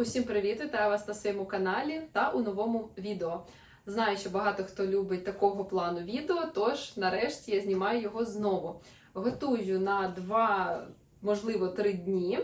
Усім привіт! Вітаю вас на своєму каналі та у новому відео. Знаю, що багато хто любить такого плану відео, тож нарешті я знімаю його знову. Готую на два, можливо, три дні.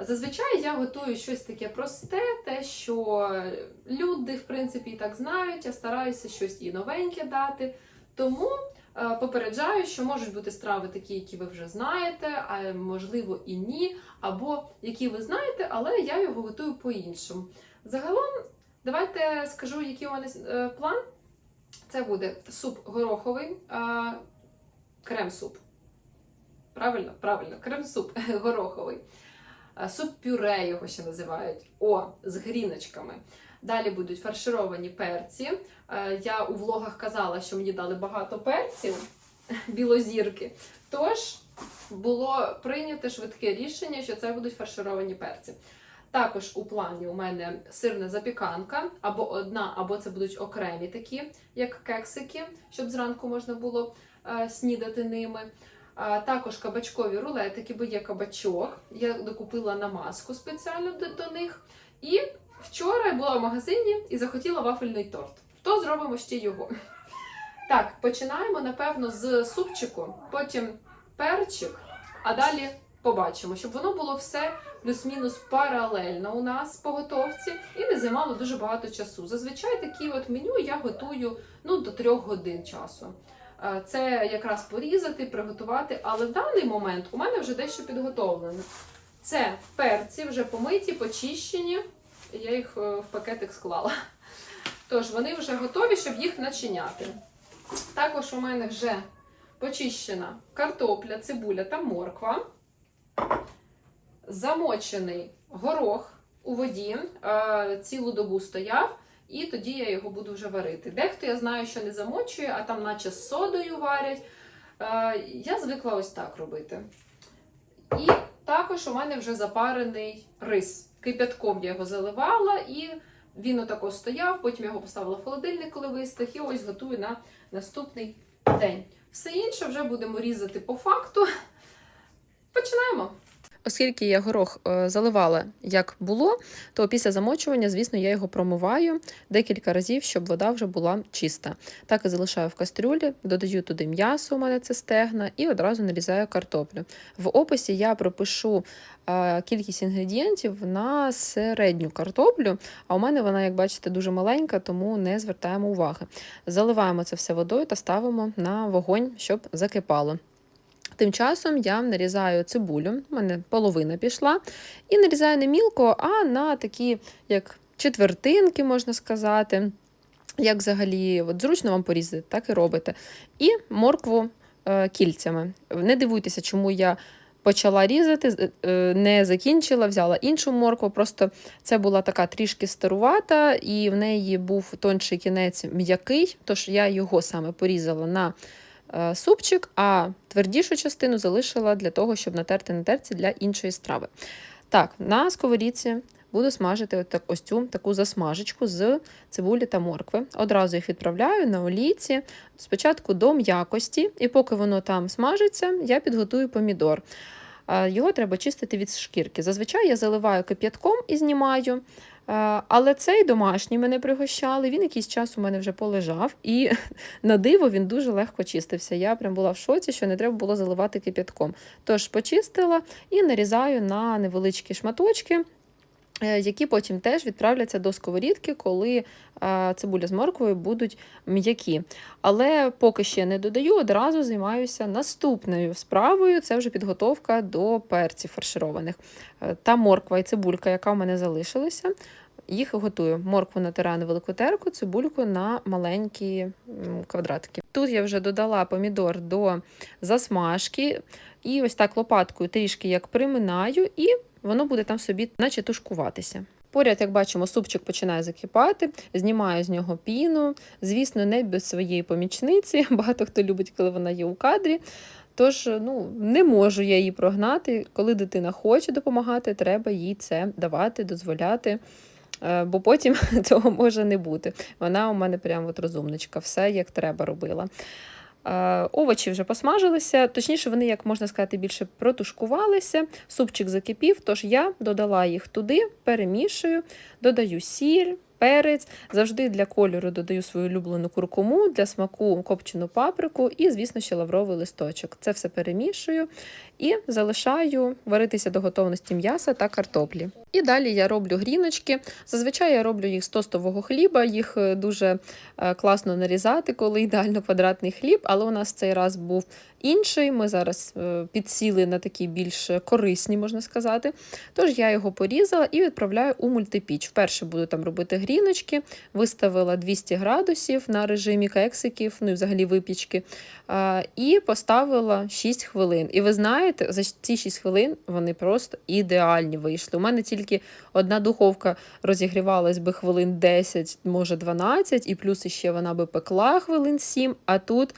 Зазвичай я готую щось таке просте, те, що люди, в принципі, і так знають. Я стараюся щось і новеньке дати. Тому попереджаю, що можуть бути страви такі, які ви вже знаєте, а можливо і ні, або які ви знаєте, але я його готую по-іншому. Загалом, давайте скажу, який у мене е, план. Це буде суп гороховий, е, крем-суп. Правильно, правильно, крем-суп гороховий. Е, Суп-пюре його ще називають. О, з гріночками. Далі будуть фаршировані перці. Е, Я у влогах казала, що мені дали багато перців білозірки. Тож було прийнято швидке рішення, що це будуть фаршировані перці. Також у плані у мене сирна запіканка, або одна, або це будуть окремі такі, як кексики, щоб зранку можна було е, снідати ними. Також кабачкові рулетики, бо є кабачок. Я докупила намазку спеціально до них. І вчора я була в магазині і захотіла вафельний торт. То зробимо ще його. Так, починаємо, напевно, з супчику, потім перчик, а далі побачимо, щоб воно було все плюс-мінус паралельно у нас по готовці і не займало дуже багато часу. Зазвичай такі от меню я готую ну, до трьох годин часу. Е, Це якраз порізати, приготувати, але в даний момент у мене вже дещо підготовлено. Це перці вже помиті, почищені. Я їх е, в пакетик склала. Тож вони вже готові, щоб їх начиняти. Також у мене вже почищена картопля, цибуля та морква. Замочений горох у воді, е, цілу добу стояв, і тоді я його буду вже варити. Дехто я знаю, що не замочує, а там, наче з содою варять. Е, Я звикла ось так робити. І також у мене вже запарений рис. Кипятком я його заливала, і він отако стояв, потім його поставила в холодильник, коли вистих, і ось готую на наступний день. Все інше вже будемо різати по факту. Починаємо. Оскільки я горох е, заливала як було, то після замочування, звісно, я його промиваю декілька разів, щоб вода вже була чиста. Так і залишаю в кастрюлі, додаю туди м'ясо, у мене це стегна, і одразу нарізаю картоплю. В описі я пропишу е, кількість інгредієнтів на середню картоплю, а у мене вона, як бачите, дуже маленька, тому не звертаємо уваги. Заливаємо це все водою та ставимо на вогонь, щоб закипало. Тим часом я нарізаю цибулю, у мене половина пішла, і нарізаю не мілко, а на такі, як четвертинки, можна сказати. Як взагалі от зручно вам порізати, так і робите. І моркву е, кільцями. Не дивуйтеся, чому я почала різати, е, не закінчила, взяла іншу моркву. Просто це була така трішки старувата, і в неї був тонший кінець м'який, тож я його саме порізала на супчик, а твердішу частину залишила для того, щоб натерти на терці для іншої страви. Так, на сковорідці буду смажити ось цю таку засмажечку з цибулі та моркви. Одразу їх відправляю на олійці, спочатку до м'якості, і поки воно там смажиться, я підготую помідор. Його треба чистити від шкірки. Зазвичай я заливаю кип'ятком і знімаю. А, Але цей домашній мене пригощали, він якийсь час у мене вже полежав, і на диво він дуже легко чистився. Я прям була в шоці, що не треба було заливати кип'ятком. Тож почистила і нарізаю на невеличкі шматочки. Е, Які потім теж відправляться до сковорідки, коли е, цибуля з морквою будуть м'які. Але поки ще не додаю, одразу займаюся наступною справою. Це вже підготовка до перців фаршированих. Е, Та морква і цибулька, яка в мене залишилася, їх готую. Моркву на велику терку, цибульку на маленькі м, квадратики. Тут я вже додала помідор до засмажки, і ось так лопаткою трішки як приминаю, і воно буде там собі, наче тушкуватися. Поряд, як бачимо, супчик починає закипати, знімаю з нього піну. Звісно, не без своєї помічниці. Багато хто любить, коли вона є у кадрі. Тож ну, не можу я її прогнати. Коли дитина хоче допомагати, треба їй це давати, дозволяти. Е, Бо потім цього може не бути. Вона у мене прямо от розумничка, все як треба робила. Е, Овочі вже посмажилися, точніше, вони, як можна сказати, більше протушкувалися. Супчик закипів, тож я додала їх туди, перемішую, додаю сіль, перець. Завжди для кольору додаю свою улюблену куркуму, для смаку копчену паприку і, звісно, ще лавровий листочок. Це все перемішую і залишаю варитися до готовності м'яса та картоплі. І далі я роблю гріночки. Зазвичай я роблю їх з тостового хліба, їх е, дуже е, класно нарізати, коли ідеально квадратний хліб, але у нас цей раз був інший. Ми зараз е, підсіли на такі більш корисні, можна сказати. Тож я його порізала і відправляю у мультипіч. Вперше буду там робити гріночки, виставила 200 градусів на режимі кексиків, ну і взагалі випічки. І поставила 6 хвилин. І ви знаєте, за ці 6 хвилин вони просто ідеальні вийшли. У мене тільки одна духовка розігрівалась би хвилин 10, може 12, і плюс ще вона би пекла хвилин 7, а тут.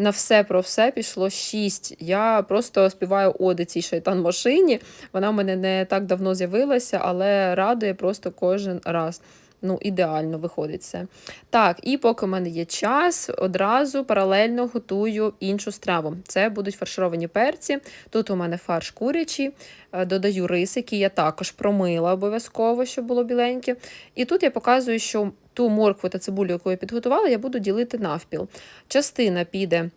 На все про все пішло 6. Я просто співаю оди цій шайтан машині. Вона в мене не так давно з'явилася, але радує просто кожен раз. Ну, ідеально виходить це. Так, і поки в мене є час, одразу паралельно готую іншу страву. Це будуть фаршировані перці. Тут у мене фарш курячий, е, додаю рис, який я також промила обов'язково, щоб було біленьке. І тут я показую, що ту моркву та цибулю, яку я підготувала, я буду ділити навпіл. Частина піде.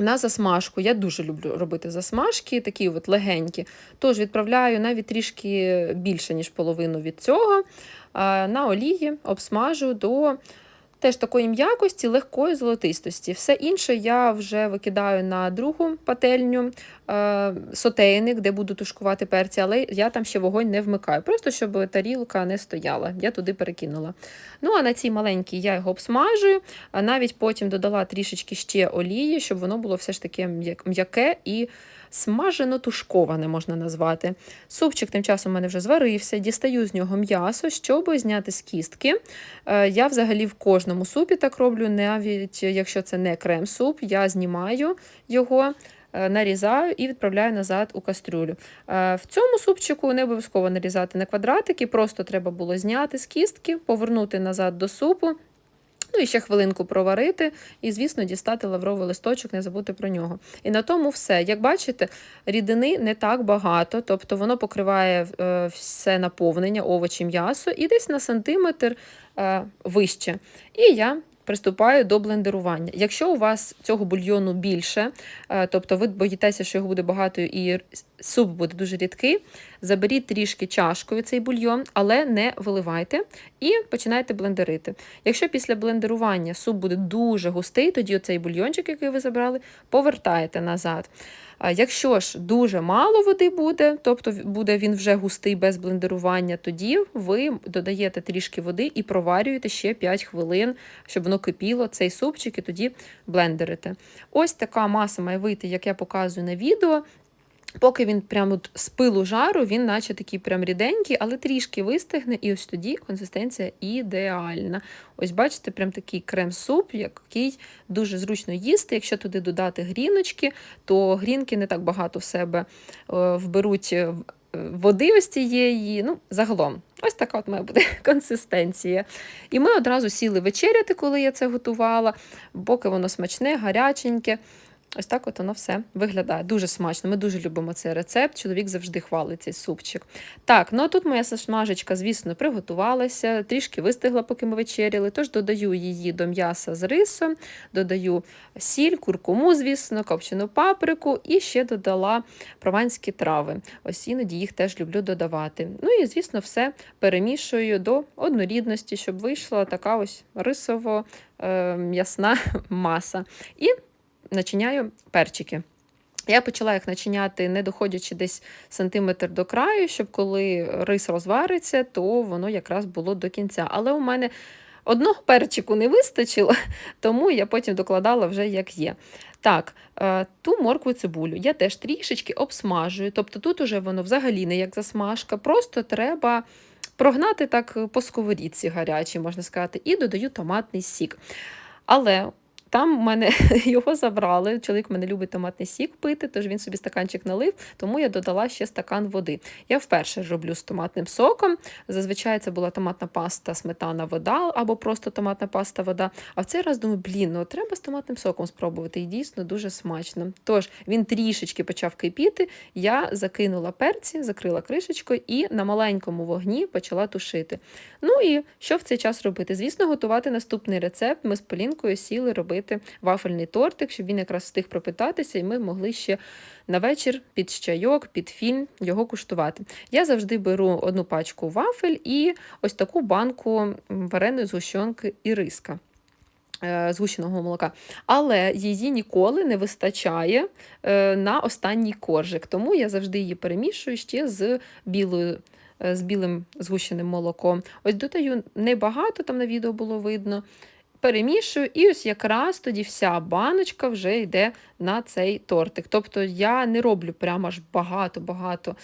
На засмажку я дуже люблю робити засмажки, такі от легенькі. Тож відправляю навіть трішки більше, ніж половину від цього. А, На олії обсмажу до теж такої м'якості, легкої золотистості. Все інше я вже викидаю на другу пательню, е, сотейник, де буду тушкувати перці, але я там ще вогонь не вмикаю. Просто щоб тарілка не стояла. Я туди перекинула. Ну, а на цій маленькій я його обсмажую, а навіть потім додала трішечки ще олії, щоб воно було все ж таки м'яке і смажено тушковане, можна назвати. Супчик тим часом у мене вже зварився, дістаю з нього м'ясо, щоб зняти з кістки. Е, Я взагалі в кожному супі так роблю, навіть якщо це не крем-суп, я знімаю його. е, Нарізаю і відправляю назад у кастрюлю. Е, В цьому супчику не обов'язково нарізати на квадратики, просто треба було зняти з кістки, повернути назад до супу. Ну і ще хвилинку проварити, і, звісно, дістати лавровий листочок, не забути про нього. І на тому все. Як бачите, рідини не так багато, тобто воно покриває е, все наповнення, овочі, м'ясо, і десь на сантиметр е, вище. І я приступаю до блендерування. Якщо у вас цього бульйону більше, е, тобто ви боїтеся, що його буде багато і суп буде дуже рідкий, заберіть трішки чашкою цей бульйон, але не виливайте і починайте блендерити. Якщо після блендерування суп буде дуже густий, тоді оцей бульйончик, який ви забрали, повертаєте назад. Якщо ж дуже мало води буде, тобто буде він вже густий без блендерування, тоді ви додаєте трішки води і проварюєте ще 5 хвилин, щоб воно кипіло, цей супчик, і тоді блендерите. Ось така маса має вийти, як я показую на відео. Поки він прямо от з пилу жару, він наче такий прям ріденький, але трішки вистигне, і ось тоді консистенція ідеальна. Ось бачите, прям такий крем-суп, який дуже зручно їсти. Якщо туди додати гріночки, то грінки не так багато в себе е, вберуть е, води ось цієї. Ну, загалом, ось така от має бути консистенція. І ми одразу сіли вечеряти, коли я це готувала, поки воно смачне, гаряченьке. Ось так от воно все виглядає. Дуже смачно. Ми дуже любимо цей рецепт. Чоловік завжди хвалить цей супчик. Так, ну а тут моя смажечка, звісно, приготувалася, трішки вистигла, поки ми вечеряли. Тож додаю її до м'яса з рисом, додаю сіль, куркуму, звісно, копчену паприку і ще додала прованські трави. Ось іноді їх теж люблю додавати. Ну і, звісно, все перемішую до однорідності, щоб вийшла така ось рисово е, м'ясна маса. І начиняю перчики. Я почала їх начиняти, не доходячи десь сантиметр до краю, щоб коли рис розвариться, то воно якраз було до кінця. Але у мене одного перчику не вистачило, тому я потім докладала вже як є. Так, е, ту моркву цибулю я теж трішечки обсмажую. Тобто тут уже воно взагалі не як засмажка, просто треба прогнати так по сковорідці гарячій, можна сказати, і додаю томатний сік. Але Там в мене його забрали. Чоловік мене любить томатний сік пити, тож він собі стаканчик налив, тому я додала ще стакан води. Я вперше роблю з томатним соком. Зазвичай це була томатна паста, сметана, вода або просто томатна паста, вода. А в цей раз думаю, блін, ну треба з томатним соком спробувати. І дійсно дуже смачно. Тож він трішечки почав кипіти. Я закинула перці, закрила кришечкою і на маленькому вогні почала тушити. Ну і що в цей час робити? Звісно, готувати наступний рецепт. Ми з Полінкою сіли робити вафельний тортик, щоб він якраз встиг пропитатися, і ми могли ще на вечір під чайок, під фільм його куштувати. Я завжди беру одну пачку вафель і ось таку банку вареної згущенки і риска. е, Згущеного молока, але її ніколи не вистачає е, на останній коржик. Тому я завжди її перемішую ще з білою е, з білим згущеним молоком. Ось додаю небагато, там на відео було видно. Перемішую, і ось якраз тоді вся баночка вже йде на цей тортик. Тобто я не роблю прямо аж багато-багато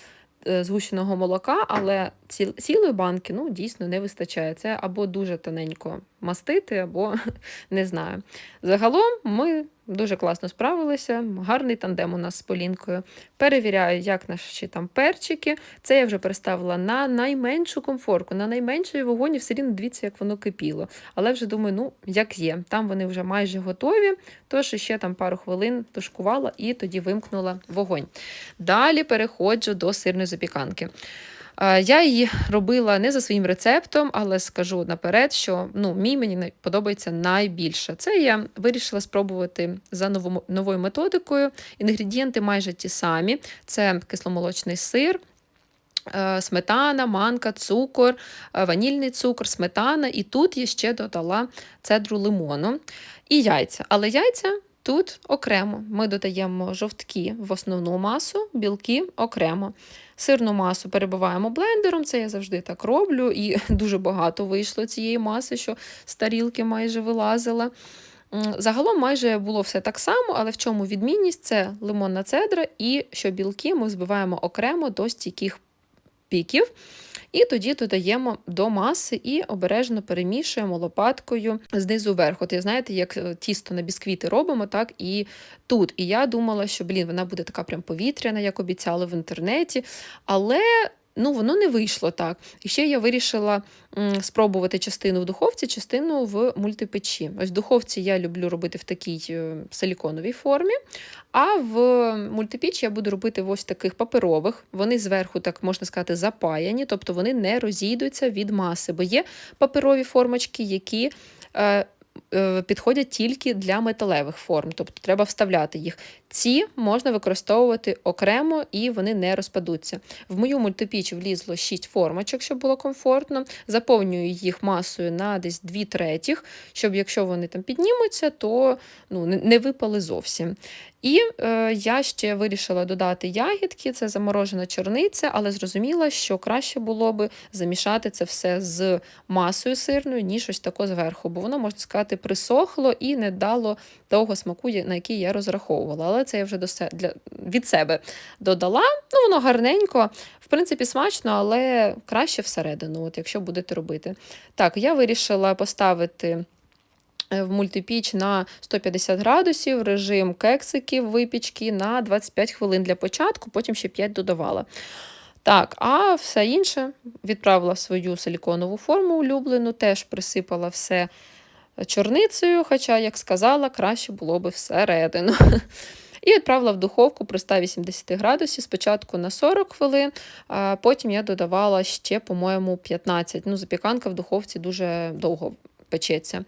е, згущеного молока, але ціл- цілої банки ну, дійсно не вистачає. Це або дуже тоненько мастити, або не знаю. Загалом ми дуже класно справилися. Гарний тандем у нас з Полінкою. Перевіряю, як наші там перчики. Це я вже переставила на найменшу комфорку, на найменший вогонь, і все рівно дивіться, як воно кипіло. Але вже думаю, ну як є. Там вони вже майже готові, тож ще там пару хвилин тушкувала і тоді вимкнула вогонь. Далі переходжу до сирної запіканки. Е, Я її робила не за своїм рецептом, але скажу наперед, що ну, мій мені подобається найбільше. Це я вирішила спробувати за новою методикою. Інгредієнти майже ті самі: це кисломолочний сир. е, Сметана, манка, цукор, е, ванільний цукор, сметана, і тут я ще додала цедру лимону і яйця. Але яйця тут окремо. Ми додаємо жовтки в основну масу, білки окремо. Сирну масу перебиваємо блендером, це я завжди так роблю, і дуже багато вийшло цієї маси, що з тарілки майже вилазила. Загалом майже було все так само, але в чому відмінність це лимонна цедра, і що білки ми збиваємо окремо до стійких піків. І тоді додаємо до маси і обережно перемішуємо лопаткою знизу вверх. От, я знаєте, як е, тісто на бісквіти робимо, так і тут. І я думала, що блін, вона буде така прям повітряна, як обіцяли в інтернеті. Але ну, воно не вийшло так. І ще я вирішила спробувати частину в духовці, частину в мультипечі. Ось в духовці я люблю робити в такій е, силіконовій формі. А в мультипіч я буду робити ось таких паперових. Вони зверху, так можна сказати, запаяні, тобто вони не розійдуться від маси, бо є паперові формочки, які е, підходять тільки для металевих форм, тобто треба вставляти їх. Ці можна використовувати окремо і вони не розпадуться. В мою мультипіч влізло 6 формочок, щоб було комфортно. Заповнюю їх масою на десь 2 третіх, щоб якщо вони там піднімуться, то ну, не- не випали зовсім. І е, я ще вирішила додати ягідки, це заморожена чорниця, але зрозуміла, що краще було би замішати це все з масою сирною, ніж ось тако зверху, бо воно, можна сказати, присохло і не дало того смаку, на який я розраховувала. Але це я вже до се- для, від себе додала. Ну, воно гарненько, в принципі, смачно, але краще всередину, от якщо будете робити. Так, я вирішила поставити в мультипіч на 150 градусів, режим кексиків випічки на 25 хвилин для початку, потім ще 5 додавала. Так, а все інше відправила в свою силіконову форму улюблену, теж присипала все чорницею, хоча, як сказала, краще було би всередину. І відправила в духовку при 180 градусів спочатку на 40 хвилин, а потім я додавала ще, по-моєму, 15. Ну, запіканка в духовці дуже довго печеться.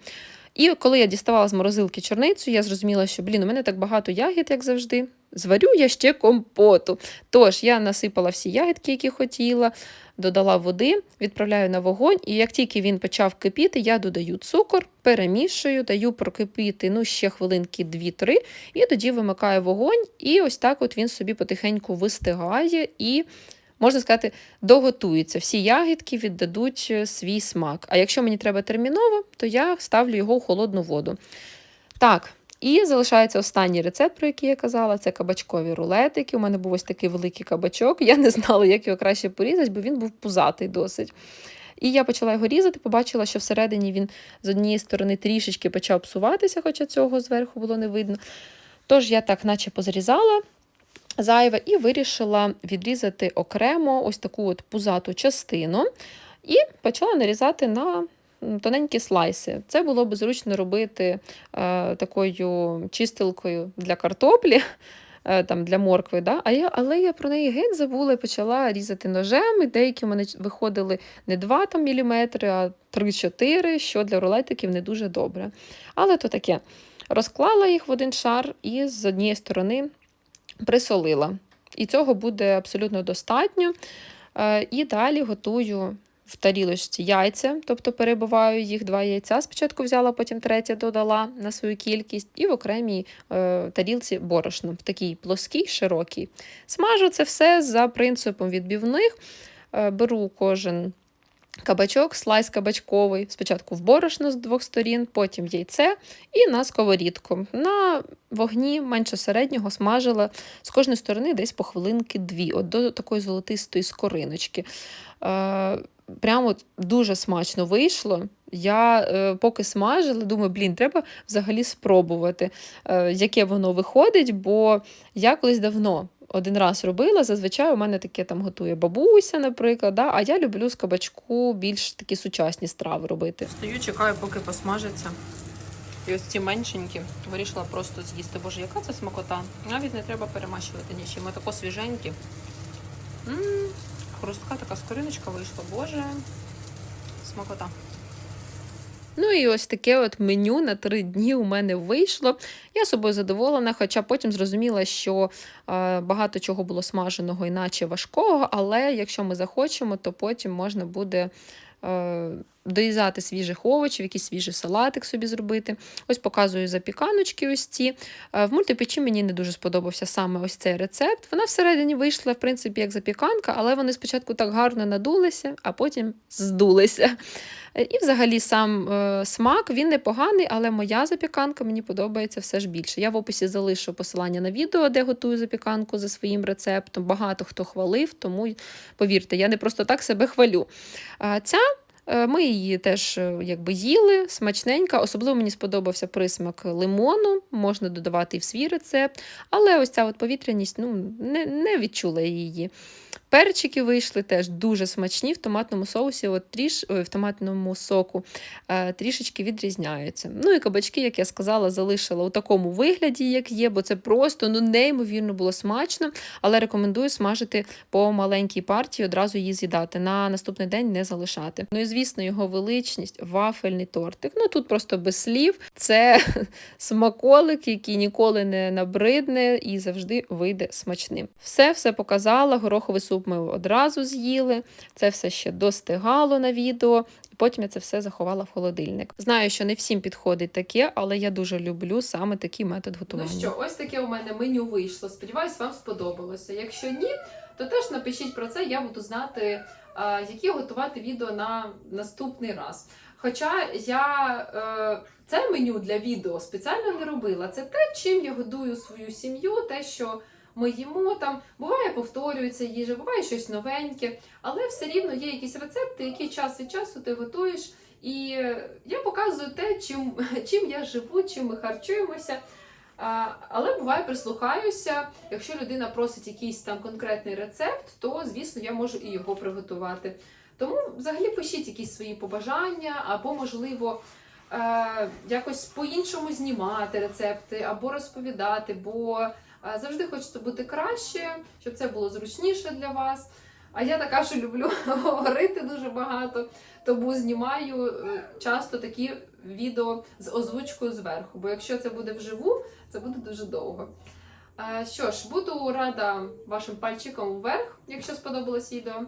І коли я діставала з морозилки чорницю, я зрозуміла, що блін, у мене так багато ягід, як завжди. Зварю я ще компоту. Тож я насипала всі ягідки, які хотіла, додала води, відправляю на вогонь, і як тільки він почав кипіти, я додаю цукор, перемішую, даю прокипіти ну, ще хвилинки 2-3, і тоді вимикаю вогонь, і ось так от він собі потихеньку вистигає і. Можна сказати, доготується. Всі ягідки віддадуть е, свій смак. А якщо мені треба терміново, то я ставлю його у холодну воду. Так, і залишається останній рецепт, про який я казала, це кабачкові рулетики. У мене був ось такий великий кабачок. Я не знала, як його краще порізати, бо він був пузатий досить. І я почала його різати, побачила, що всередині він з однієї сторони трішечки почав псуватися, хоча цього зверху було не видно. Тож я так, наче позрізала зайве, і вирішила відрізати окремо ось таку от пузату частину. І почала нарізати на тоненькі слайси. Це було б зручно робити е, такою чистилкою для картоплі. е, Там для моркви, да? а я, але я про неї геть забула і почала різати ножем. І деякі в мене виходили не 2 там, міліметри, а 3-4, що для рулетиків не дуже добре. Але то таке. Розклала їх в один шар і з однієї сторони присолила. І цього буде абсолютно достатньо. Е, І далі готую в тарілочці яйця, тобто перебиваю їх два яйця. Спочатку взяла, потім третє додала на свою кількість, і в окремій е, тарілці борошно, в такій плоскій, широкій. Смажу це все за принципом відбивних. Е, Беру кожен кабачок, слайс кабачковий, спочатку в борошно з двох сторін, потім яйце і на сковорідку. На вогні менше середнього смажила з кожної сторони десь по хвилинки дві, от до такої золотистої скориночки. Е, Прямо дуже смачно вийшло. Я е, поки смажила, думаю, блін, треба взагалі спробувати, е, яке воно виходить, бо я колись давно один раз робила. Зазвичай у мене таке там готує бабуся, наприклад. Да? А я люблю з кабачку більш такі сучасні страви робити. Стою, чекаю, поки посмажиться. І ось ці меншенькі вирішила просто з'їсти. Боже, яка це смакота? Навіть не треба перемащувати нічим. Отако свіженькі. М, Хрустка така скориночка вийшла. Боже, смакота. Ну і ось таке от меню на три дні у мене вийшло. Я собою задоволена, хоча потім зрозуміла, що е, багато чого було смаженого, іначе важкого, але якщо ми захочемо, то потім можна буде. Доїзати свіжих овочів, якийсь свіжий салатик собі зробити. Ось показую запіканочки ось ці. Е, В мультипечі мені не дуже сподобався саме ось цей рецепт. Вона всередині вийшла, в принципі, як запіканка, але вони спочатку так гарно надулися, а потім здулися. Е, І взагалі сам е, смак він непоганий, але моя запіканка мені подобається все ж більше. Я в описі залишу посилання на відео, де готую запіканку за своїм рецептом. Багато хто хвалив, тому повірте, я не просто так себе хвалю. Ця ми її теж е, якби їли, смачненька. Особливо мені сподобався присмак лимону, можна додавати і в свій рецепт, але ось ця от повітряність ну, не, не відчула її. Перчики вийшли теж дуже смачні в томатному соусі, от тріш, ой, в томатному соку е, трішечки відрізняються. Ну і кабачки, як я сказала, залишила у такому вигляді, як є, бо це просто ну, неймовірно було смачно, але рекомендую смажити по маленькій партії, одразу її з'їдати. На наступний день не залишати. Ну і звісно, його величність, вафельний тортик. Ну тут просто без слів. Це смаколик, який ніколи не набридне і завжди вийде смачним. Все все показала. Гороховий суп ми одразу з'їли. Це все ще достигало на відео. І потім я це все заховала в холодильник. Знаю, що не всім підходить таке, але я дуже люблю саме такий метод готування. Ну що, ось таке у мене меню вийшло. Сподіваюсь, вам сподобалося. Якщо ні, то теж напишіть про це, я буду знати, які готувати відео на наступний раз. Хоча я е, це меню для відео спеціально не робила. Це те, чим я годую свою сім'ю, те, що ми їмо там. Буває, повторюється їжа, буває щось новеньке, але все рівно є якісь рецепти, які час від часу ти готуєш. І е, я показую те, чим, чим я живу, чим ми харчуємося. А, але буває, прислухаюся. Якщо людина просить якийсь там конкретний рецепт, то звісно я можу і його приготувати. Тому взагалі пишіть якісь свої побажання, або, можливо, якось по-іншому знімати рецепти, або розповідати, бо е, завжди хочеться бути краще, щоб це було зручніше для вас. А я така, що люблю говорити дуже багато, тому знімаю е, часто такі відео з озвучкою зверху. Бо якщо це буде вживу, це буде дуже довго. Е, Що ж, буду рада вашим пальчиком вверх, якщо сподобалось відео.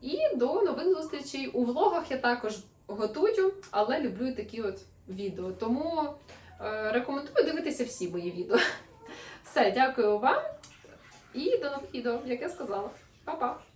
І до нових зустрічей. У влогах я також готую, але люблю такі от відео. Тому е, рекомендую дивитися всі мої відео. Все, дякую вам. І до нових відео, як я сказала. Па-па!